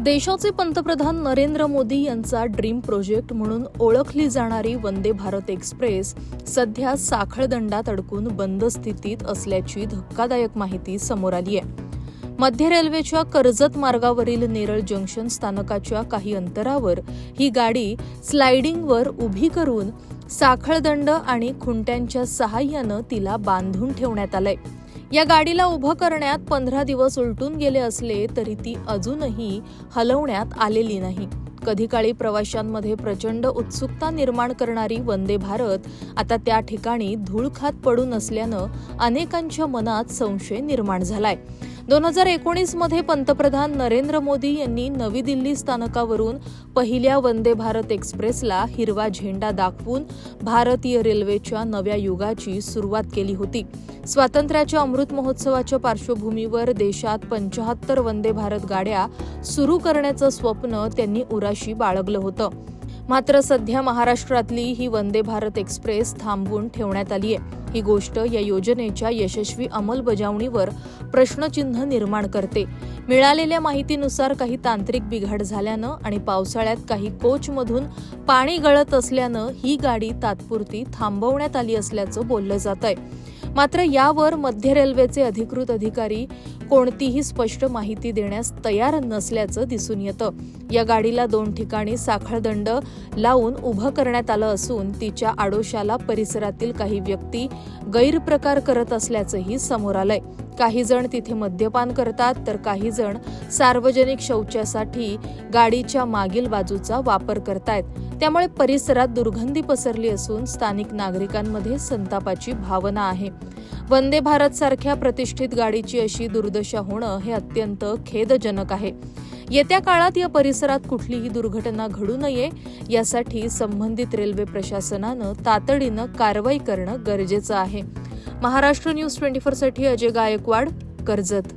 देशाचे पंतप्रधान नरेंद्र मोदी यांचा ड्रीम प्रोजेक्ट म्हणून ओळखली जाणारी वंदे भारत एक्सप्रेस सध्या साखळदंडात अडकून बंद स्थितीत असल्याची धक्कादायक माहिती समोर आली आहे. मध्य रेल्वेच्या कर्जत मार्गावरील नेरळ जंक्शन स्थानकाच्या काही अंतरावर ही गाडी स्लायडिंगवर उभी करून साखळदंड आणि खुंट्यांच्या सहाय्यानं तिला बांधून ठेवण्यात आलंय. या गाडीला उभं करण्यात पंधरा दिवस उलटून गेले असले तरी ती अजूनही हलवण्यात आलेली नाही. कधी काळी प्रवाशांमध्ये प्रचंड उत्सुकता निर्माण करणारी वंदे भारत आता त्या ठिकाणी धूळ खात पडून असल्यानं अनेकांच्या मनात संशय निर्माण झालाय. दोन हजार एकोणीसमध्ये पंतप्रधान नरेंद्र मोदी यांनी नवी दिल्ली स्थानकावरून पहिल्या वंदे भारत एक्सप्रेसला हिरवा झेंडा दाखवून भारतीय रेल्वेच्या नव्या युगाची सुरुवात केली होती. स्वातंत्र्याच्या अमृत महोत्सवाच्या पार्श्वभूमीवर देशात पंचाहत्तर वंदे भारत गाड्या सुरू करण्याचं स्वप्न त्यांनी उराशी बाळगलं होतं. मात्र सध्या महाराष्ट्रातली ही वंदे भारत एक्सप्रेस थांबवून ठेवण्यात आली आहे ही गोष्ट या योजनेच्या यशस्वी अंमलबजावणीवर प्रश्नचिन्ह निर्माण करते. मिळालेल्या माहितीनुसार काही तांत्रिक बिघाड झाल्यानं आणि पावसाळ्यात काही कोचमधून पाणी गळत असल्यानं ही गाडी तात्पुरती थांबवण्यात आली असल्याचं बोललं जात आहे मात्र यावर मध्य रेल्वेचे अधिकृत अधिकारी कोणतीही स्पष्ट माहिती देण्यास तयार नसल्याचं दिसून येतं. या गाडीला दोन ठिकाणी साखळदंड लावून उभं करण्यात आलं असून तिच्या आडोशाला परिसरातील काही व्यक्ती गैरप्रकार करत असल्याचंही समोर आलंय. काही जण तिथे मद्यपान करतात तर काही जण सार्वजनिक शौचासाठी गाडीच्या मागील बाजूचा वापर करतायत. त्यामुळे परिसरात दुर्गंधी पसरली असून स्थानिक नागरिकांमध्ये संतापाची भावना आहे. वंदे भारत सारख्या प्रतिष्ठित गाडीची अशी दुर्दशा होणं हे अत्यंत खेदजनक आहे. येत्या काळात या परिसरात कुठलीही दुर्घटना घडू नये यासाठी संबंधित रेल्वे प्रशासनानं तातडीनं कारवाई करणं गरजेचं आहे. महाराष्ट्र न्यूज ट्वेंटी साठी अजय गायकवाड कर्जत.